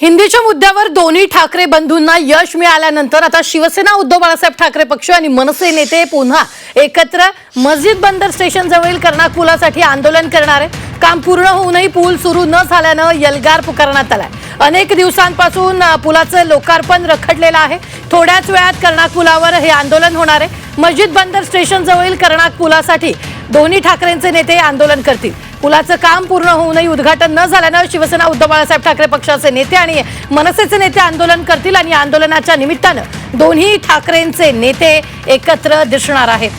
हिंदीच्या मुद्द्यावर दोन्ही ठाकरे बंधूंना यश मिळाल्यानंतर आता शिवसेना उद्धव बाळासाहेब ठाकरे पक्ष आणि मनसे नेते पुन्हा एकत्र मस्जिद बंदर स्टेशन जवळील कर्नाक पुलासाठी आंदोलन करणार आहे काम पूर्ण होऊनही पूल सुरू न झाल्यानं यलगार पुकारण्यात आलाय. अनेक दिवसांपासून पुलाचं लोकार्पण रखडलेलं आहे. थोड्याच वेळात कर्नाक पुलावर हे आंदोलन होणार आहे. मस्जिद बंदर स्टेशन जवळील कर्नाक पुलासाठी दोन्ही ठाकरेंचे नेते आंदोलन करतील. पुलाचं काम पूर्ण होऊनही उद्घाटन न झाल्यानं शिवसेना उद्धव बाळासाहेब ठाकरे पक्षाचे नेते आणि मनसेचे नेते आंदोलन करतील आणि आंदोलनाच्या निमित्तानं दोन्ही ठाकरेंचे नेते एकत्र दिसणार आहेत.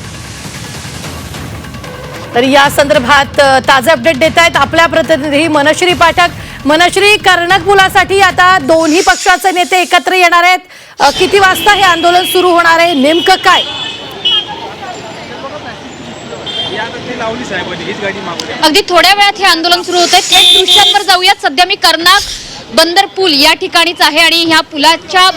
तर या संदर्भात ताजे अपडेट देत आहेत आपल्या प्रतिनिधी मनश्री पाठक. मनश्री कर्णक पुलासाठी आता दोन्ही पक्षाचे नेते एकत्र येणार आहेत. किती वाजता हे आंदोलन सुरू होणार आहे? नेमकं काय? अगदी थोड्या वेळात हे आंदोलन सुरू होते थेट दृश्यांवर जाऊयात. सध्या मी कर्नाक बंदर पूल या ठिकाणीच आहे आणि ह्या पुलाच्या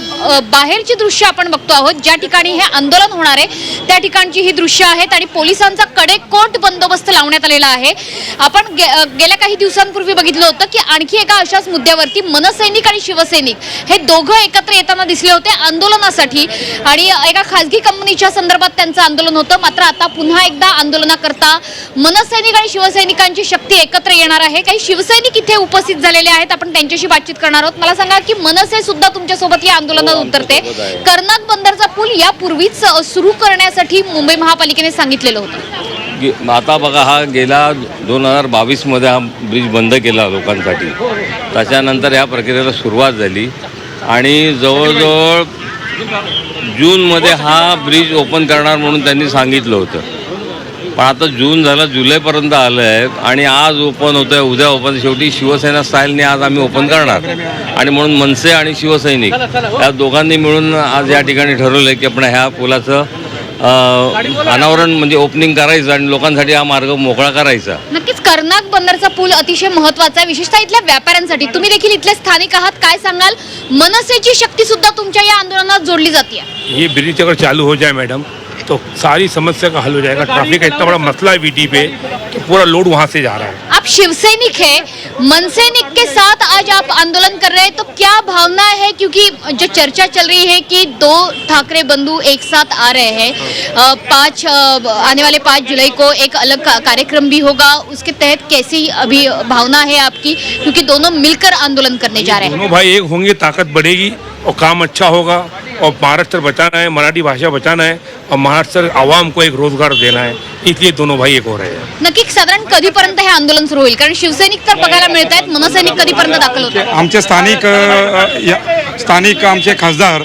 बाहेरची दृश्य आपण बघतो आहोत ज्या ठिकाणी हे आंदोलन होणार आहे त्या ठिकाणची ही दृश्य आहेत आणि पोलिसांचा कडेकोट बंदोबस्त लावण्यात आलेला आहे. आपण गे- गेल्या काही दिवसांपूर्वी बघितलं होतं की आणखी एका अशाच मुद्द्यावरती मनसैनिक आणि शिवसैनिक हे दोघं एकत्र येताना दिसले होते आंदोलनासाठी आणि एका खासगी कंपनीच्या संदर्भात त्यांचं आंदोलन होतं. मात्र आता पुन्हा एकदा आंदोलनाकरता मनसैनिक आणि शिवसैनिकांची शक्ती एकत्र येणार आहे. काही शिवसैनिक इथे उपस्थित झालेले आहेत. आपण त्यांच्याशी बातचीत करणार आहोत. मला सांगा की मनसे सुद्धा तुमच्यासोबत या आंदोलनात उतरते. कर्नाक बंदरचा पूल यापूर्वीच सुरू करण्यासाठी मुंबई महापालिकेने सांगितलेलं होतं. आता बघा हा गेला दोन हजार बावीसमध्ये हा ब्रिज बंद केला लोकांसाठी. त्याच्यानंतर ह्या प्रक्रियेला सुरुवात झाली. आणि जवळजवळ जूनमध्ये हा ब्रिज ओपन करणार म्हणून त्यांनी सांगितलं होतं. पण आता जून झालं जुलैपर्यंत आलं आहे आणि आज ओपन होतं आहे उद्या ओपन शेवटी शिवसेना स्टाईलने आज आम्ही ओपन करणार. आणि म्हणून मनसे आणि शिवसैनिक या दोघांनी मिळून आज या ठिकाणी ठरवलं आहे की आपण ह्या पुलाचं अनावरण म्हणजे ओपनिंग करायचं आणि लोकांसाठी हा मार्ग मोकळा करायचा. नक्कीच कर्नाक बंदरचा पूल अतिशय महत्त्वाचा आहे. विशेषतः इथल्या व्यापाऱ्यांसाठी. तुम्ही देखील इथले स्थानिक आहात. काय सांगाल? मनसेची शक्ती सुद्धा तुमच्या या आंदोलनात जोडली जाते. ये ब्रिज अगर चालू हो जाए मैडम तो सारी समस्या का हल हो जाएगा ट्रैफिक का इतना बड़ा मसला है वीटी पे कि पूरा लोड वहाँ से जा रहा है. आप शिवसैनिक है. मनसैनिक के साथ आज आप आंदोलन कर रहे हैं तो क्या भावना है? क्योंकि जो चर्चा चल रही है कि दो ठाकरे बंधु एक साथ आ रहे हैं। पाँच आने वाले पाँच जुलाई को एक अलग कार्यक्रम भी होगा। उसके तहत कैसी अभी भावना है आपकी? क्योंकि दोनों मिलकर आंदोलन करने जा रहे हैं। भाई एक होंगे, ताकत बढ़ेगी और काम अच्छा होगा। और महाराष्ट्र बचाना है मराठी भाषा बचाना है और महाराष्ट्र आवाम को एक रोजगार देना है। इसलिए दोनों भाई एक हो रहे हैं। नक्की साधारण कधीपर्यंत हे आंदोलन सुरू होईल? कारण शिवसैनिक तर बघायला मिळत आहेत मनसैनिक कधीपर्यंत दाखल होतात आमचे स्थानिक अ, या- स्थानिक आमचे खासदार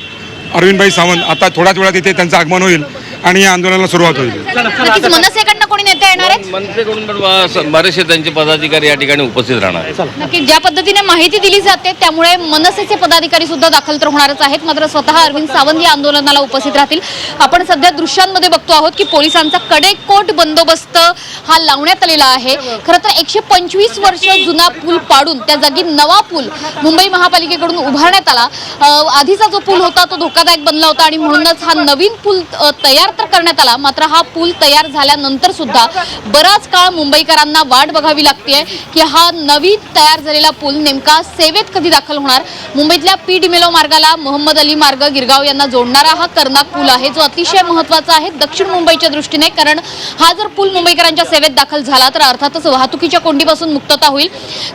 अरविंदभाई सावंत आता थोड्याच वेळात इथे त्यांचं आगमन होईल आणि या आंदोलनाला सुरुवात होईल. नक्कीच मनसेकडनं कोणी नेते येणार आहेत? मनसेकडून पण बा- बरेचसे त्यांचे पदाधिकारी या ठिकाणी उपस्थित राहणार आहेत. नक्की ज्या पद्धतीने माहिती दिली जाते त्यामुळे मनसेचे पदाधिकारी सुद्धा दाखल तर होणारच आहेत. मात्र स्वतः अरविंद सावंत या आंदोलनाला उपस्थित राहतील. आपण सध्या दृश्यांमध्ये बघतो आहोत की पोलिसांचा कडेकोट बंदोबस्त हा लावण्यात आलेला आहे. खरं तर एकशे पंचवीस वर्ष जुना पूल पाडून त्या जागी नवा पूल मुंबई महापालिकेकडून उभारण्यात आला. अ, आधीचा जो पूल होता तो धोकादायक बनला होता आणि म्हणूनच हा नवीन पूल अ, तयार तर करण्यात आला. मात्र हा पूल तयार झाल्यानंतर सुद्धा बराच काळ मुंबईकरांना वाट बघावी लागते की हा नवीन तयार झालेला पूल नेमका सेवेत कधी दाखल होणार? मुंबईतल्या पी डिमेलो मार्गाला मोहम्मद अली मार्ग गिरगाव यांना जोडणारा हा कर्नाक पूल आहे जो अतिशय महत्त्वाचा आहे दक्षिण मुंबईच्या दृष्टीने. कारण हा जर पूल मुंबईकरांच्या सेवेत दाखल झाला तर अर्थातच वाहतुकीच्या कोंडीपासून मुक्तता होईल.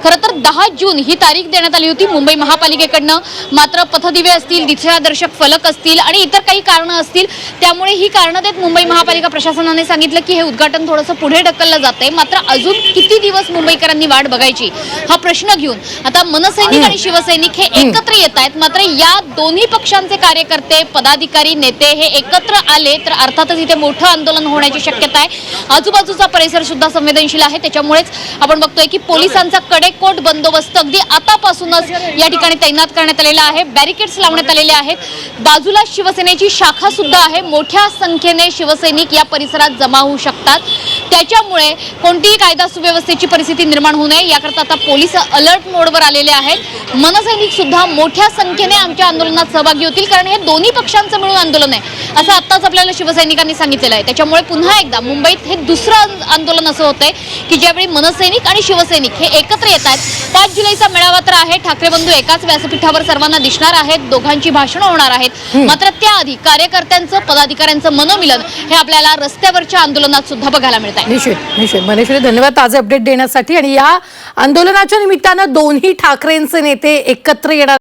खरं तर दहा जून ही तारीख देण्यात आली होती मुंबई महापालिकेकडनं. मात्र पथदिवे असतील दिशादर्शक फलक असतील आणि इतर काही कारणं असतील त्यामुळे ही कारणं देत मुंबई महापालिका प्रशासनाने सांगितलं की हे उद्घाटन थोडंसं पुढे ढकललं जातंय. मात्र अजून किती दिवस मुंबईकरांनी वाट बघायची हा प्रश्न घेऊन. आता मनसैनिक आणि शिवसैनिक हे एकत्र येत आहेत. मात्र या दोन्ही पक्षांचे कार्यकर्ते पदाधिकारी नेते हे एकत्र आले तर अर्थातच इथे मोठं आंदोलन होण्याची शक्यता आहे. आजूबाजूचा परिसर सुद्धा संवेदनशील आहे. त्याच्यामुळेच आपण बघतोय की पोलिसांचा कडेकोट बंदोबस्त अगदी आतापासूनच या ठिकाणी तैनात करण्यात आलेला आहे. बॅरिकेड्स लावण्यात आलेले आहेत. बाजूला शिवसेनेची शाखा सुद्धा आहे. मोठ्या संख्येने शिवसैनिक या परिसरात जमा होऊ शकतात. त्याच्यामुळे कोणतीही कायदा सुव्यवस्थेची परिस्थिती निर्माण होऊ नये. याकरता आता पोलीस अलर्ट मोडवर आलेले आहेत. मनसैनिक सुद्धा मोठ्या संख्येने आमच्या आंदोलनात सहभागी होतील कारण हे दोन्ही पक्षांचं मिळून आंदोलन आहे. असं आत्ताच आपल्याला शिवसैनिकांनी सांगितलेलं आहे. त्याच्यामुळे पुन्हा एकदा मुंबईत हे दुसरं आंद- आंदोलन असं होतंय की ज्यावेळी मनसैनिक आणि शिवसैनिक हे एकत्र येत आहेत पाच जुलैचा मेळावा तर आहे. ठाकरे बंधू एकाच व्यासपीठावर सर्वांना दिसणार आहेत. दोघांची भाषणं होणार आहेत. मात्र त्याआधी कार्यकर्त्यांचं पदाधिकाऱ्यांचं मनोमिलन हे आपल्याला रस्त्यावरच्या आंदोलनात सुद्धा बघायला मिळत आहे निश्चित निश्चित. मनेश्वरी धन्यवाद ताजे अपडेट देण्यासाठी. आणि या आंदोलनाच्या निमित्तानं दोन्ही ठाकरेंचे नेते एकत्र येणार.